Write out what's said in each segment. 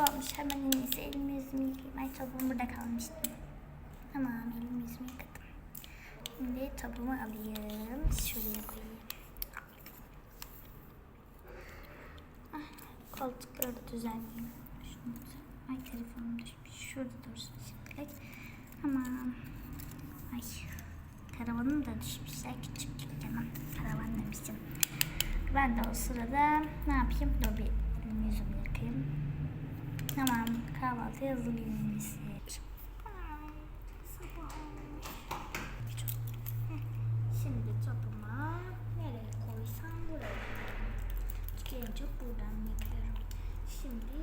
olmuş. Hemen en iyisi elimi yüzümü yıkayayım. Ay topuğum burada kalmıştı. Tamam elimi yüzümü yıkadım. Şimdi topuğumu alayım. Şuraya koyayım. Ah, koltukları da düzenleyeyim. Şunu Ay telefonum düşmüş. Şurada dursun şimdilik. Tamam. Ay karavanım da düşmüş. Ya küçük tamam. Karavan demiştim. Ben de o sırada ne yapayım? Dur bir yüzümü yıkayayım. Tamam. Kahvaltı hazırlayayım. Heh, Şimdi topuma nereye koysam buraya en çok buradan yapıyorum. Şimdi,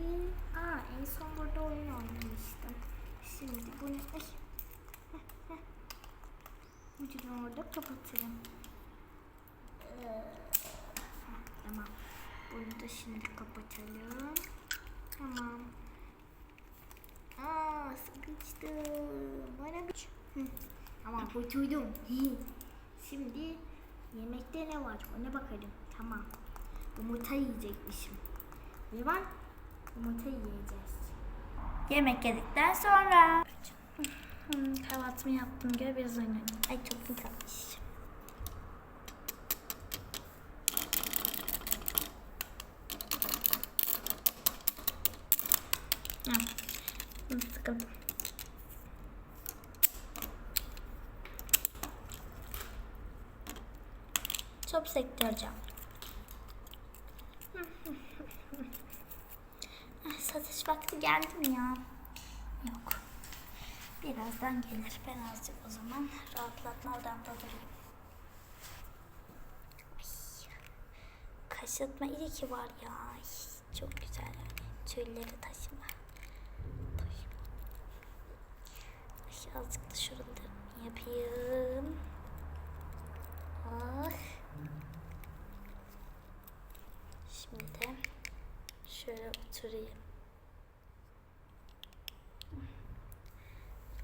aa en son burada oyun oynamıştım. Şimdi bunu, ay. Ucunu orada kapatırım. Ee, tamam. Bunu da şimdi kapatalım. Tamam. Aa sıkıştım. Bana. Hı, Tamam kurtuldum. Şimdi yemekte ne var ona bakalım. Tamam. Yumurta yiyecekmişim. Ne var? Yumurta yiyeceğiz. Yemek yedikten sonra. Hmm, kahvaltımı yaptım göre biraz oynadım. Ay çok güzelmiş. Bunu sıkıldım. Top sektireceğim. Ah, Satış vakti geldi mi ya? Yok. Birazdan gelir. Ben azıcık o zaman rahatlatma odamda durayım. Ay, Kaşıtma iyi ki var ya. Çok güzel yani. Tüyleri. Taşıma. Ay, azıcık da şuralarını yapayım. Ah. Şimdi de şöyle oturayım.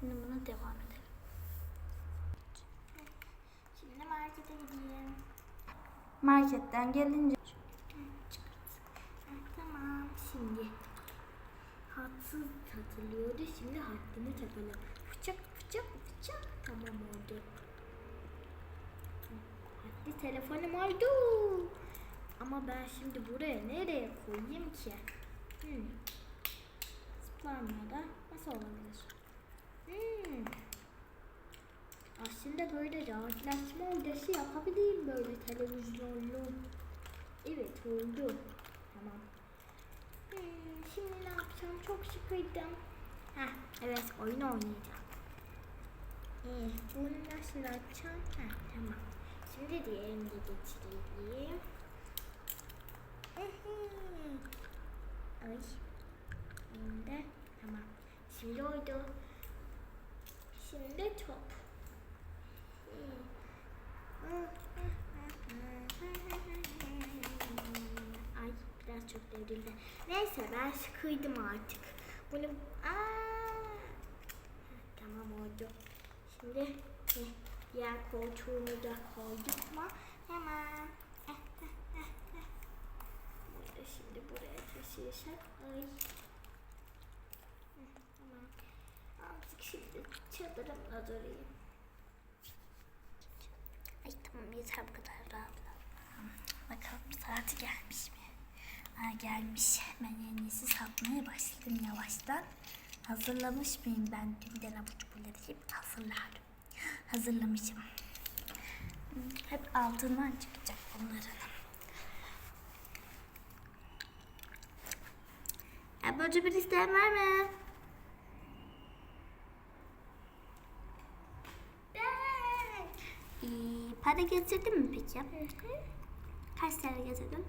Şimdi buna devam edelim. Şimdi markete gideyim. Marketten gelince Tamam şimdi hatsız takılıyordu şimdi hattını takalım. Fıçak fıçak tamam oldu. Hadi telefonum oldu. Ama ben şimdi buraya nereye koyayım ki? Hmm. Zıplamada nasıl olabilir? Hmm. Aslında böyle rahatlatma odası yapabilirim böyle televizyonlu. Evet oldu. Tamam. Hmm, şimdi ne yapacağım? Çok sıkıldım. Heh, evet oyun oynayacağım. Ee, bunu nasıl açacağım? Heh, tamam. Şimdi diğerini de geçireyim. Ehe. Ay. Şimdi tamam. Şimdi oldu. Şimdi top. Ay biraz çok devrildi. Neyse ben sıkıydım artık. Bunu Aa! Tamam oldu. Şimdi diğer koltuğumu da koyduk mu? Hemen. Şimdi buraya taşıyacak. Ay. Tamam. Artık şimdi çadırımda durayım. Ay tamam yeter bu kadar rahatladım. Bakalım saati gelmiş mi? Ha gelmiş. Ben en iyisi satmaya başladım yavaştan. Hazırlamış mıyım ben dünden abur cuburları hep hazırlarım. Hazırlamışım. Hep altından çıkacak bunların. Abur cubur isteyen var mı? Ben. Ee, para getirdin mi peki? Kaç tane getirdin?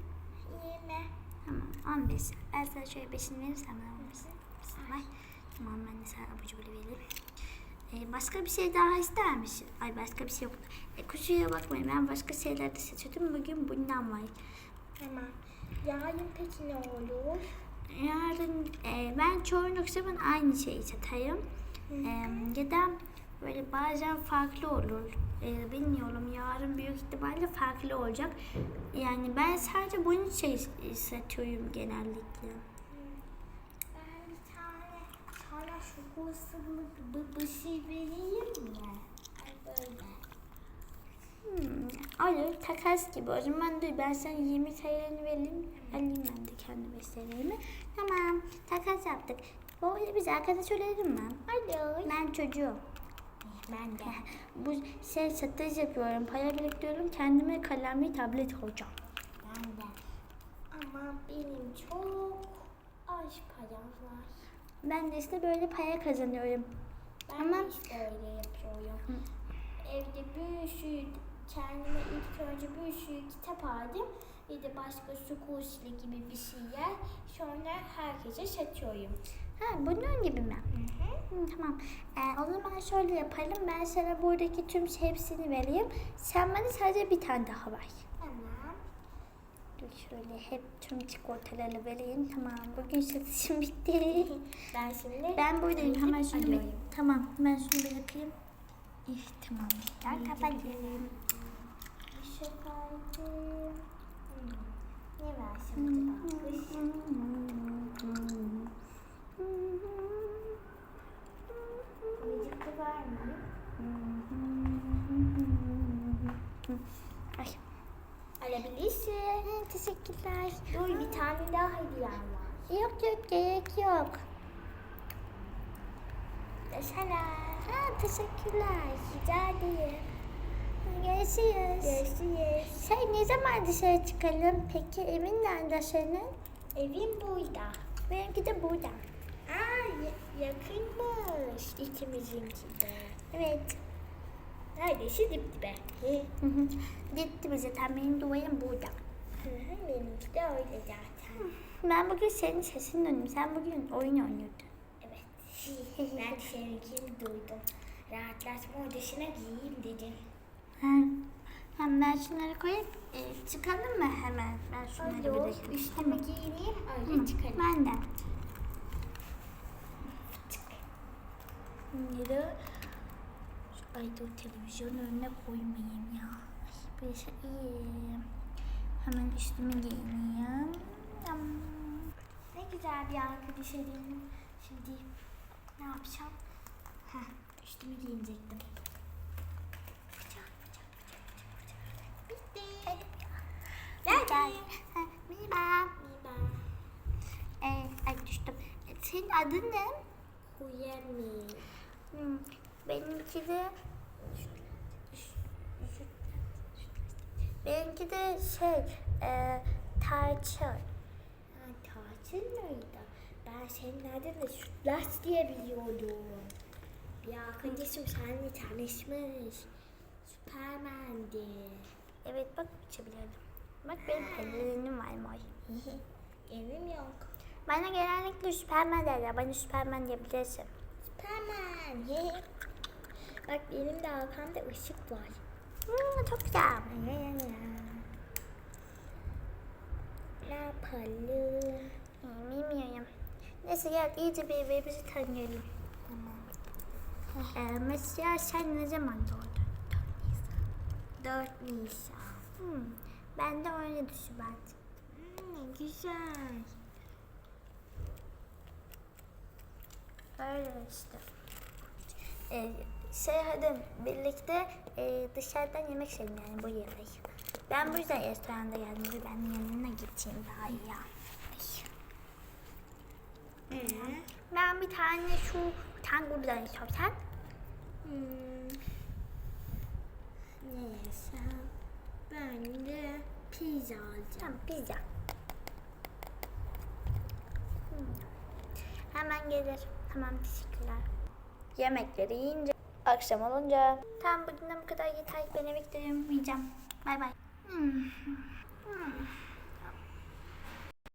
Yirmi. Tamam 15. Ben sana şöyle beşini verirsem ben 15. Var. Tamam ben de sana abur cubur vereyim. Ee, başka bir şey daha ister misin? Ay başka bir şey yok. E, kusura bakmayın ben başka şeyler de seçiyordum. Bugün bundan var. Tamam. Yarın peki ne olur? Yarın e, ben çoğunlukla zaman aynı şeyi satarım. E, ya da böyle bazen farklı olur. E, bilmiyorum yarın büyük ihtimalle farklı olacak. Yani ben sadece bunun şey satıyorum genellikle. Ben Şu kursumluk bir, şey vereyim mi? Böyle. Hmm, olur takas gibi. O zaman dur ben sana 20 TL'ni vereyim. Alayım ben de kendi beşlerimi. Tamam takas yaptık. Böyle biz arkadaş olalım mı? Alo. Ben çocuğum. Ben de. Bu şey satış yapıyorum. Para biriktiriyorum. Kendime kalemli tablet alacağım. Ben de. Ama benim çok az param var. Ben de işte böyle para kazanıyorum. Ben Ama- de işte öyle yapıyorum. Evde bir sürü kendime ilk önce bir sürü kitap aldım. Bir de başka su kurslu gibi bir şeyler. Sonra herkese satıyorum. Ha bunun gibi mi? Hı hı. Hı, tamam. Ee, o zaman şöyle yapalım. Ben sana buradaki tüm hepsini vereyim. Sen bana sadece bir tane daha ver. Tamam. Şöyle hep tüm çikolataları vereyim. Tamam bugün satışım bitti. Ben şimdi Ben buradayım. Hemen şunu bir... Tamam ben şunu bir yapayım. İyi tamam. Ben kapatayım. Aldım. Hmm. Ne versem acaba? Gerek yok. Desene. Ha, teşekkürler. Rica ederim. Görüşürüz. Görüşürüz. Şey ne zaman dışarı çıkalım? Peki evin nerede senin? Evim burada. Benimki de burada. Aa ya- yakınmış ikimizinki de. Evet. Neredeyse dip dibe. Gitti bize. Tam benim duvarım burada. Benimki de öyle zaten. Ben bugün senin sesini duydum. Sen bugün oyun oynuyordun. Evet. ben seninkini duydum. Rahatlatma odasına giyeyim dedim. Ha. Hem ben şunları koyup e, çıkalım mı hemen? Ben şunları Olur. bırakayım. Üstüme giyineyim Hı, öyle çıkarım. Ben de. Bunları şu ay dur televizyonun önüne koymayayım ya. Ay, böyle şey iyi. Hemen üstümü giyineyim. Ne güzel bir arkadaş edindim. Şimdi ne yapacağım? Heh, üstümü giyinecektim. Bıçak, bıçak, bıçak, bıçak, bıçak. Bitti. Gel. Geldim. Ha, Merhaba. Merhaba. Ee, ay düştüm. Senin adın ne? Uyemi. Hmm, benimki de benimki de şey e, tarçın. Tatil mıydı? Ben senin adını Sütlaç diye biliyordum. Bir arkadaşım seninle tanışmış. Süpermen'di. Evet bak uçabiliyordum. Bak benim pelerim var mor. Evim yok. Bana genellikle Süpermen derler. Bana Süpermen diyebilirsin. Süpermen. Ye. Bak benim de arkamda ışık var. Hmm, çok güzel. Ne yapalım? Bilmiyorum. Neyse gel iyice birbirimizi tanıyalım. Ee, mesela sen ne zaman doğdun? 4 Nisan. Hmm, ben de öyle düşün ben. Hmm, güzel. Öyle işte. Ee, şey hadi birlikte e, dışarıdan yemek yiyelim yani bu yemeği. Ben bu yüzden restoranda geldim. Ben yanına gideyim daha iyi ya. Ee? Ben bir tane şu tangurdan istiyorum sen. Hmm. Ne yesem? Ben de pizza alacağım. Tamam pizza. Hmm. Hemen gelir. Tamam teşekkürler. Yemekleri yiyince akşam olunca. Tamam bugünden bu kadar yeter. Ben eve gidiyorum. Yiyeceğim. Bay bay. Hmm. Hmm.